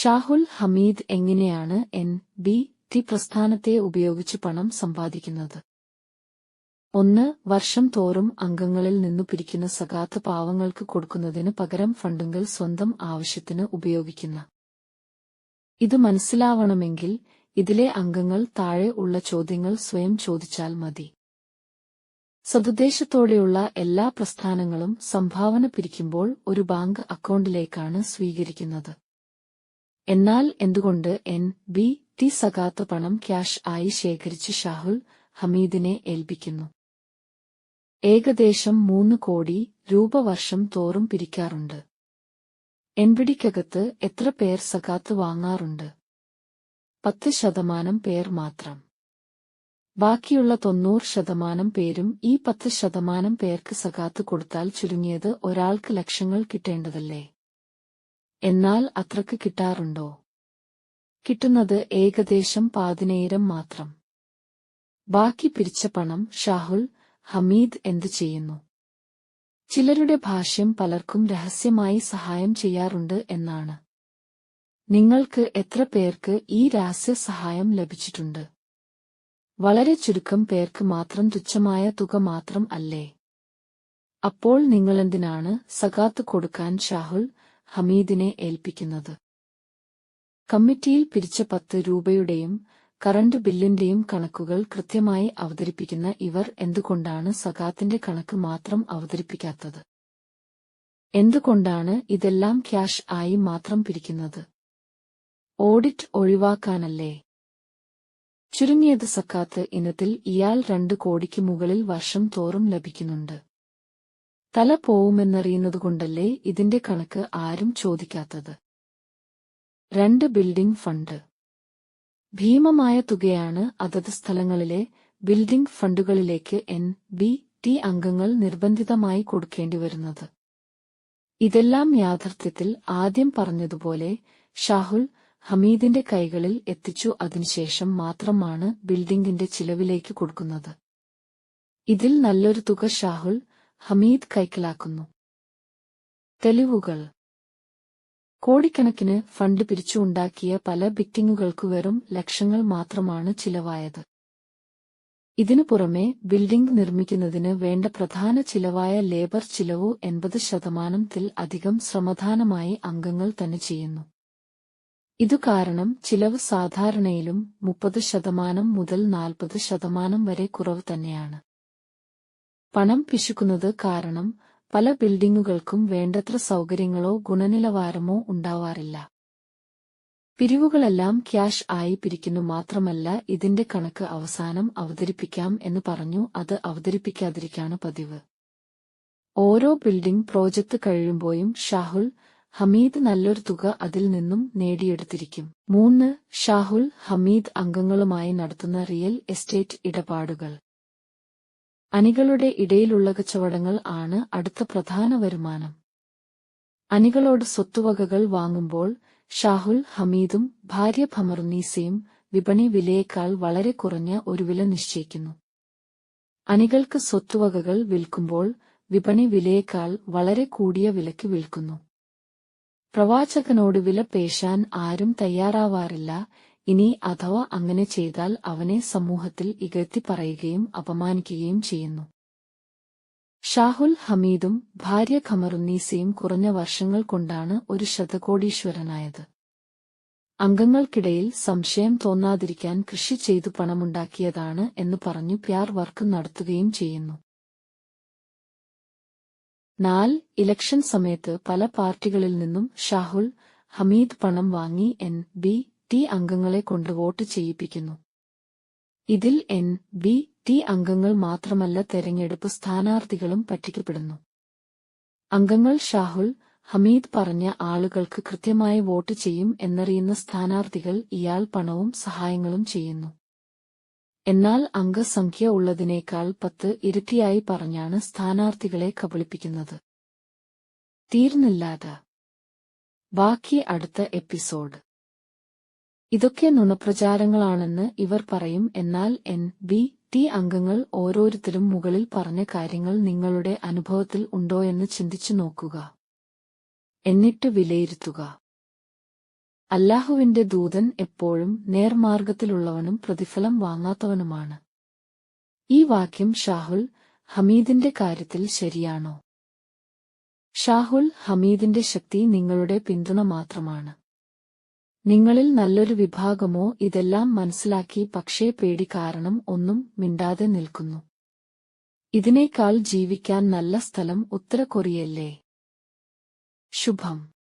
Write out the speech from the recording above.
ഷാഹുൽ ഹമീദ് എങ്ങനെയാണ് N B T പ്രസ്ഥാനത്തെ ഉപയോഗിച്ച് പണം സമ്പാദിക്കുന്നത്? ഒന്ന് വർഷം തോറും അംഗങ്ങളിൽ നിന്നു പിരിക്കുന്ന സകാത്ത് പാവങ്ങൾക്ക് കൊടുക്കുന്നതിന് പകരം ഫണ്ടുകൾ സ്വന്തം ആവശ്യത്തിന് ഉപയോഗിക്കുന്ന. ഇത് മനസ്സിലാവണമെങ്കിൽ ഇതിലെ അംഗങ്ങൾ താഴെ ഉള്ള ചോദ്യങ്ങൾ സ്വയം ചോദിച്ചാൽ മതി. സതുദ്ദേശത്തോടെയുള്ള എല്ലാ പ്രസ്ഥാനങ്ങളും സംഭാവന പിരിക്കുമ്പോൾ ഒരു ബാങ്ക് അക്കൗണ്ടിലേക്കാണ് സ്വീകരിക്കുന്നത്. എന്നാൽ എന്തുകൊണ്ട് എൻ ബി ടി സകാത്ത് പണം ക്യാഷ് ആയി ശേഖരിച്ച് ഷാഹുൽ ഹമീദിനെ ഏൽപ്പിക്കുന്നു? ഏകദേശം മൂന്ന് കോടി രൂപ വർഷം തോറും പിരിക്കാറുണ്ട്. എൻപിടിക്കകത്ത് എത്ര പേർ സകാത്ത് വാങ്ങാറുണ്ട്? പത്ത് ശതമാനം പേർ മാത്രം. ബാക്കിയുള്ള തൊണ്ണൂറ് ശതമാനം പേരും ഈ പത്ത് ശതമാനം പേർക്ക് സകാത്ത് കൊടുത്താൽ ചുരുങ്ങിയത് ഒരാൾക്ക് ലക്ഷങ്ങൾ കിട്ടേണ്ടതല്ലേ? എന്നാൽ അത്രയ്ക്ക് കിട്ടാറുണ്ടോ? കിട്ടുന്നത് ഏകദേശം പതിനേഴം മാത്രം. ബാക്കി പിരിച്ച പണം ഷാഹുൽ ഹമീദ് എന്തു ചെയ്യുന്നു? ചിലരുടെ ഭാഷ്യം പലർക്കും രഹസ്യമായി സഹായം ചെയ്യാറുണ്ട് എന്നാണ്. നിങ്ങൾക്ക് എത്ര പേർക്ക് ഈ രഹസ്യ സഹായം ലഭിച്ചിട്ടുണ്ട്? വളരെ ചുരുക്കം പേർക്ക് മാത്രം തുച്ഛമായ തുക മാത്രം അല്ലേ? അപ്പോൾ നിങ്ങളെന്തിനാണ് സകാത്ത് കൊടുക്കാൻ ഷാഹുൽ ഹമീദിനെ ഏൽപ്പിക്കുന്നത്. കമ്മിറ്റിയിൽ പിരിച്ച പത്ത് രൂപയുടെയും കറണ്ട് ബില്ലിന്റെയും കണക്കുകൾ കൃത്യമായി അവതരിപ്പിക്കുന്ന ഇവർ എന്തുകൊണ്ടാണ് സകാത്തിന്റെ കണക്ക് മാത്രം അവതരിപ്പിക്കാത്തത്? എന്തുകൊണ്ടാണ് ഇതെല്ലാം ക്യാഷ് ആയി മാത്രം പിരിക്കുന്നത്? ഓഡിറ്റ് ഒഴിവാക്കാനല്ലേ? ചുരുങ്ങിയത് സക്കാത്ത് ഇനത്തിൽ ഇയാൾ രണ്ടു കോടിക്ക് മുകളിൽ വർഷം തോറും ലഭിക്കുന്നുണ്ട്. തല പോവുമെന്നറിയുന്നതുകൊണ്ടല്ലേ ഇതിന്റെ കണക്ക് ആരും ചോദിക്കാത്തത്. രണ്ട് ബിൽഡിംഗ് ഫണ്ട്. ഭീമമായ തുകയാണ് അതത് സ്ഥലങ്ങളിലെ ബിൽഡിംഗ് ഫണ്ടുകളിലേക്ക് എൻ ബി ടി അംഗങ്ങൾ നിർബന്ധിതമായി കൊടുക്കേണ്ടിവരുന്നത്. ഇതെല്ലാം യാഥാർത്ഥ്യത്തിൽ ആദ്യം പറഞ്ഞതുപോലെ ഷാഹുൽ ഹമീദിന്റെ കൈകളിൽ എത്തിച്ചു. അതിനുശേഷം മാത്രമാണ് ബിൽഡിംഗിന്റെ ചിലവിലേക്ക് കൊടുക്കുന്നത്. ഇതിൽ നല്ലൊരു തുക ഷാഹുൽ ഹമീദ് കൈക്കലാക്കുന്നു. തെളിവുകൾ. കോടിക്കണക്കിന് ഫണ്ട് പിരിച്ചുണ്ടാക്കിയ പല ബിറ്റിങ്ങുകൾക്കു വെറും ലക്ഷങ്ങൾ മാത്രമാണ് ചിലവായത്. ഇതിനു പുറമെ ബിൽഡിംഗ് നിർമ്മിക്കുന്നതിന് വേണ്ട പ്രധാന ചിലവായ ലേബർ ചിലവു എൺപത് ശതമാനത്തിൽ അധികം ശ്രമദാനമായി അംഗങ്ങൾ തന്നെ ചെയ്യുന്നു. ഇതുകാരണം ചിലവ് സാധാരണയിലും മുപ്പത് ശതമാനം മുതൽ നാൽപ്പത് ശതമാനം വരെ കുറവ് തന്നെയാണ്. പണം പിശുക്കുന്നത് കാരണം പല ബിൽഡിങ്ങുകൾക്കും വേണ്ടത്ര സൗകര്യങ്ങളോ ഗുണനിലവാരമോ ഉണ്ടാവാറില്ല. പിരിവുകളെല്ലാം ക്യാഷ് ആയി പിരിക്കുന്നു മാത്രമല്ല ഇതിന്റെ കണക്ക് അവസാനം അവതരിപ്പിക്കാം എന്ന് പറഞ്ഞു അത് അവതരിപ്പിക്കാതിരിക്കാണ് പതിവ്. ഓരോ ബിൽഡിംഗ് പ്രോജക്റ്റ് കഴിയുമ്പോഴും ഷാഹുൽ ഹമീദ് നല്ലൊരു തുക അതിൽ നിന്നും നേടിയെടുത്തിരിക്കും. മൂന്ന് ഷാഹുൽ ഹമീദ് അംഗങ്ങളുമായി നടത്തുന്ന റിയൽ എസ്റ്റേറ്റ് ഇടപാടുകൾ. അണികളുടെ ഇടയിലുള്ള കച്ചവടങ്ങൾ ആണ് അടുത്ത പ്രധാന വരുമാനം. അണികളോട് സ്വത്തുവകകൾ വാങ്ങുമ്പോൾ ഷാഹുൽ ഹമീദും ഭാര്യ ഭമറുന്നീസയും വിപണി വിലയേക്കാൾ വളരെ കുറഞ്ഞ ഒരു വില നിശ്ചയിക്കുന്നു. അണികൾക്ക് സ്വത്തുവകകൾ വിൽക്കുമ്പോൾ വിപണി വിലയേക്കാൾ വളരെ കൂടിയ വിലയ്ക്ക് വിൽക്കുന്നു. പ്രവാചകനോട് വില പേശാൻ ആരും തയ്യാറാവാറില്ല ഇനി അഥവാ അങ്ങനെ ചെയ്താൽ അവനെ സമൂഹത്തിൽ ഇകഴ്ത്തി പറയുകയും അപമാനിക്കുകയും ചെയ്യുന്നു. ഷാഹുൽ ഹമീദും ഭാര്യ ഖമറുന്നീസയും കുറഞ്ഞ വർഷങ്ങൾ കൊണ്ടാണ് ഒരു ശതകോടീശ്വരനായത്. അംഗങ്ങൾക്കിടയിൽ സംശയം തോന്നാതിരിക്കാൻ കൃഷി ചെയ്തു പണമുണ്ടാക്കിയതാണ് എന്ന് പറഞ്ഞു പ്യാർ വർക്ക് നടത്തുകയും ചെയ്യുന്നു. നാൽ ഇലക്ഷൻ സമയത്ത് പല പാർട്ടികളിൽ നിന്നും ഷാഹുൽ ഹമീദ് പണം വാങ്ങി എൻ ബി ടി അംഗങ്ങളെ കൊണ്ട് വോട്ട് ചെയ്യിപ്പിക്കുന്നു. ഇതിൽ എൻ ബി ടി അംഗങ്ങൾ മാത്രമല്ല തെരഞ്ഞെടുപ്പ് സ്ഥാനാർത്ഥികളും പറ്റിക്കപ്പെടുന്നു. അംഗങ്ങൾ ഷാഹുൽ ഹമീദ് പറഞ്ഞ ആളുകൾക്ക് കൃത്യമായി വോട്ട് ചെയ്യും എന്നറിയുന്ന സ്ഥാനാർത്ഥികൾ ഇയാൾ പണവും സഹായങ്ങളും ചെയ്യുന്നു. എന്നാൽ അംഗസംഖ്യ ഉള്ളതിനേക്കാൾ പത്ത് ഇരട്ടിയായി പറഞ്ഞാണ് സ്ഥാനാർത്ഥികളെ കബളിപ്പിക്കുന്നത്. തീർന്നില്ലാതെ ബാക്കി അടുത്ത എപ്പിസോഡ്. ഇതൊക്കെ നുണപ്രചാരങ്ങളാണെന്ന് ഇവർ പറയും. എന്നാൽ എൻ ബി ടി അംഗങ്ങൾ ഓരോരുത്തരും മുകളിൽ പറഞ്ഞ കാര്യങ്ങൾ നിങ്ങളുടെ അനുഭവത്തിൽ ഉണ്ടോയെന്ന് ചിന്തിച്ചു നോക്കുക. എന്നിട്ട് വിലയിരുത്തുക. അല്ലാഹുവിന്റെ ദൂതൻ എപ്പോഴും നേർമാർഗത്തിലുള്ളവനും പ്രതിഫലം വാങ്ങാത്തവനുമാണ്. ഈ വാക്യം ഷാഹുൽ ഹമീദിന്റെ കാര്യത്തിൽ ശരിയാണോ? ഷാഹുൽ ഹമീദിന്റെ ശക്തി നിങ്ങളുടെ പിന്തുണ മാത്രമാണ്. നിങ്ങളിൽ നല്ലൊരു വിഭാഗമോ ഇതെല്ലാം മനസ്സിലാക്കി പക്ഷേ പേടി കാരണം ഒന്നും മിണ്ടാതെ നിൽക്കുന്നു. ഇതിനേക്കാൾ ജീവിക്കാൻ നല്ല സ്ഥലം ഉത്തര കൊറിയല്ലേ ശുഭം.